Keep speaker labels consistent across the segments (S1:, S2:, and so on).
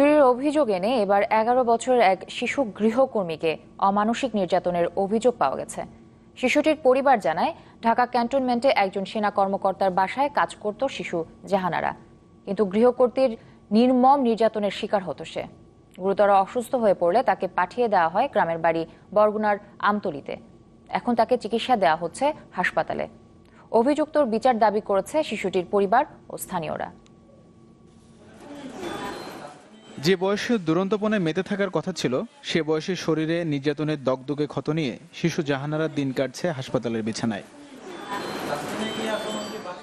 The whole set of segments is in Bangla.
S1: চুরির অভিযোগ এনে এবার এগারো বছরের এক শিশু গৃহকর্মীকে অমানসিক নির্যাতনের অভিযোগ পাওয়া গেছে। শিশুটির পরিবার জানায়, ঢাকা ক্যান্টনমেন্টে একজন সেনা কর্মকর্তার বাসায় কাজ করত শিশু জাহানারা। কিন্তু গৃহকর্তীর নির্মম নির্যাতনের শিকার হতো সে। গুরুতর অসুস্থ হয়ে পড়লে তাকে পাঠিয়ে দেওয়া হয় গ্রামের বাড়ি বরগুনার আমতলিতে। এখন তাকে চিকিৎসা দেওয়া হচ্ছে হাসপাতালে। অভিযুক্তর বিচার দাবি করেছে শিশুটির পরিবার ও স্থানীয়রা।
S2: যে বয়সে দুরন্তপণে মেতে থাকার কথা ছিল, সে বয়সে শরীরে নির্যাতনের দগদগে ক্ষত নিয়ে শিশু জাহানারা দিন কাটছে হাসপাতালের বিছানায়।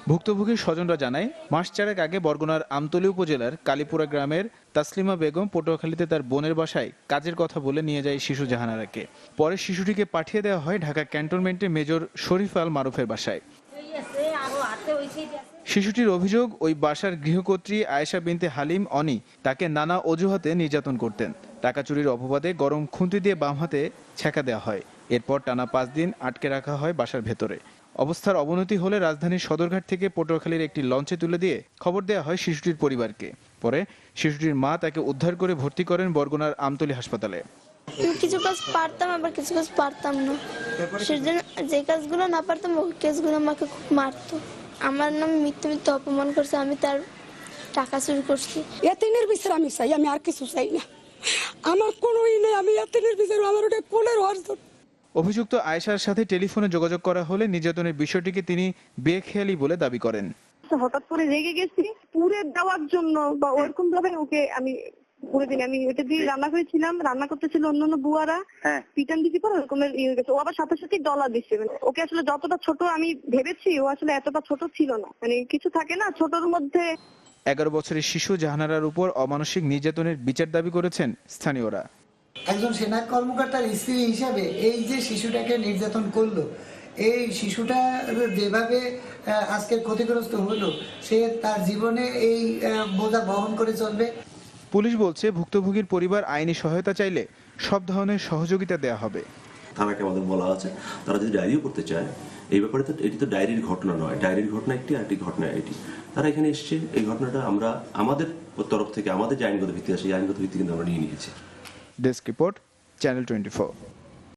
S2: ভুক্তভোগীর স্বজনরা জানায়, মাস চারেক আগে বরগুনার আমতলী উপজেলার কালীপুরা গ্রামের তাসলিমা বেগম পটুয়াখালীতে তার বোনের বাসায় কাজের কথা বলে নিয়ে যায় শিশু জাহানারাকে। পরে শিশুটিকে পাঠিয়ে দেওয়া হয় ঢাকা ক্যান্টনমেন্টে মেজর শরীফ আল মারুফের বাসায়। শিশুটির অভিযোগ, ওই বাসার গৃহকর্ত্রী আয়েশা বিনতে হালিম অনি তাকে নানা অজুহাতে নির্যাতন করতেন। টাকা চুরির অপবাদে গরম খুন্তি দিয়ে বাম হাতে ছেঁকা দেওয়া হয়। এরপর টানা পাঁচ দিন আটকে রাখা হয় বাসার ভেতরে। অবস্থার অবনতি হলে রাজধানীর সদরঘাট থেকে পটুয়াখালীর একটি লঞ্চে তুলে দিয়ে খবর দেওয়া হয় শিশুটির পরিবারকে। পরে শিশুটির মা তাকে উদ্ধার করে ভর্তি করেন বরগুনার আমতলী হাসপাতালে।
S3: কিছু কাজ পারতাম, আবার কিছু কাজ পারতাম না। সেজন্য যে কাজগুলো না পারতাম, ওই কাজগুলো আমাকে খুব মারতো। আমার নাম মিথ্যে মিথ্যে অপমান করছে আমি তার টাকা চুরি করছি।
S4: এতিনের বিচার আমি চাই আমি আর কিছু চাই না। আমার কোনো ই নেই আমি এতিনের বিচার আমার ওটা কোলের অর্জন
S2: অভিযুক্ত আয়েশার সাথে টেলিফোনে যোগাযোগ করা হলে নির্যাতনের বিষয়টিকে তিনি বেখেয়ালি বলে দাবি করেন।
S5: হঠাৎ করে রেগে গেছি পুড়ে দেওয়ার জন্য বা ওরকম ভাবে ওকে আমি পুড়ে দিই আমি ওইটা দিয়ে রান্না করেছিলাম রান্না করতেছিল অন্যান্য বুয়ারা পিটান দিছি পরে ওরকমের ইয়ে হয়ে গেছে। ও আবার সাথে সাথে ডলার দিচ্ছে। মানে ওকে আসলে যতটা ছোট আমি ভেবেছি ও আসলে এতটা ছোট ছিল না। মানে কিছু থাকে না ছোটর মধ্যে
S2: এগারো বছরের শিশু জাহানারার উপর অমানসিক নির্যাতনের বিচার দাবি করেছেন স্থানীয়রা।
S6: একজন সেনা কর্মকর্তার স্ত্রী হিসাবে এই যে শিশুটাকে নির্যাতন করল এই শিশুটা যেভাবে আজকে ক্ষতিগ্রস্ত হলো সে তার জীবনে এই আহ, বোঝা বহন করে চলবে।
S2: পুলিশ বলছে ভুক্তভোগীর পরিবার আইনি সহায়তা চাইলে সব ধরনের সহযোগিতা দেয়া হবে।
S7: থানাকে আমাদের বলা আছে তারা যদি ডায়েরিও করতে চায় এই ব্যাপারে তো এটি তো ডায়েরির ঘটনা নয় ডায়েরির ঘটনা একটি আর একটি ঘটনা এটি। তারা এখানে এসছে এই ঘটনাটা আমরা আমাদের তরফ থেকে আমাদের যে আইনগত ভিত্তি আছে সেই আইনগত ভিত্তি কিন্তু আমরা নিয়ে নিয়েছি।
S2: Desk report channel twenty